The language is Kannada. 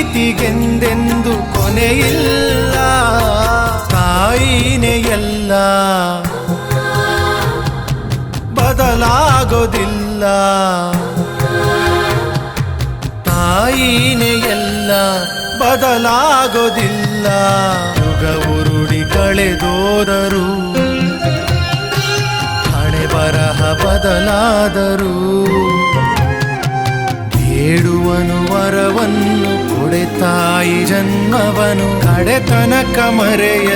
ಪ್ರೀತಿಗೆಂದೆಂದು ಕೊನೆಯಿಲ್ಲ. ತಾಯಿನೇ ಬದಲಾಗೋದಿಲ್ಲ. ತಾಯಿನೆಯಲ್ಲ ಬದಲಾಗೋದಿಲ್ಲ. ಯುಗ ಉರುಳಿ ಕಳೆದೋದರು ಹಣೆ ಬರಹ ಬದಲಾದರು ಕೇಳುವನು ವರವನ್ನು ಕೊಡೆ ತಾಯಿ ಜನ್ಮವನು. ಕಡೆತನಕ ಮರೆಯಲ್ಲ.